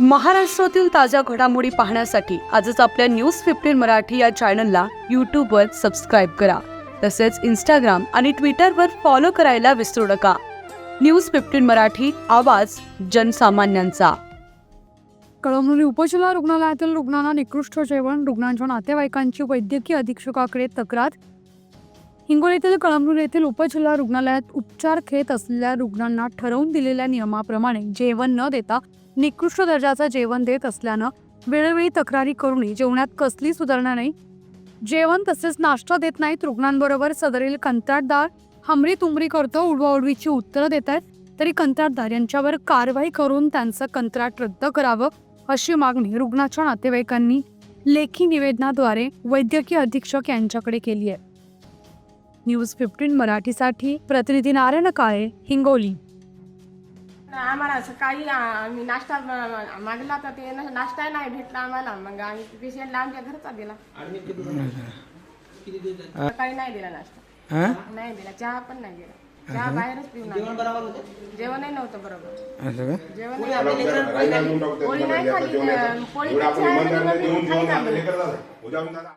महाराष्ट्रातील ताज्या घडामोडी पाहण्यासाठी आजच आपल्या न्यूज फिफ्टीन मराठी या चॅनलला यूट्यूबवर सबस्क्राईब करा. तसेच इंस्टाग्राम आणि ट्विटरवर फॉलो करायला विसरू नका. न्यूज फिफ्टीन मराठी आवाज जनसामान्यांचा. कळमनुरी उपजिल्हा रुग्णालयातील रुग्णांना निकृष्ट जेवण रुग्णांच्या नातेवाईकांची वैद्यकीय अधीक्षकाकडे तक्रार हिंगोलीतील कळमनुरी येथील उपजिल्हा रुग्णालयात उपचार घेत असलेल्या रुग्णांना ठरवून दिलेल्या नियमाप्रमाणे जेवण न देता निकृष्ट दर्जाचं जेवण देत असल्यानं वेळोवेळी तक्रारी करूनही जेवणात कसली सुधारणा नाही. जेवण तसेच नाश्ता देत नाहीत रुग्णांबरोबर सदरील कंत्राटदार हमरी तुमरी करतो उडवाउडवीची उत्तरं देत आहेत. तरी कंत्राटदार यांच्यावर कारवाई करून त्यांचं कंत्राट रद्द करावं अशी मागणी रुग्णाच्या नातेवाईकांनी लेखी निवेदनाद्वारे वैद्यकीय अधीक्षक यांच्याकडे केली आहे. न्यूज फिफ्टीन मराठीसाठी प्रतिनिधी नारायण काळे हिंगोली. आम्हाला सकाळी आम्ही नाश्ता मागला तर ते नाश्ता नाही भेटला आम्हाला. मग आम्ही पेशंटला आमच्या घरचा दिला. सकाळी नाही दिला नाश्ता. नाही दिला. चहा पण नाही दिला. चहा बाहेरच पिऊन. जेवणही नव्हतं बरोबर. असं का? जेवण पोळी नाही खाली पोळी चहा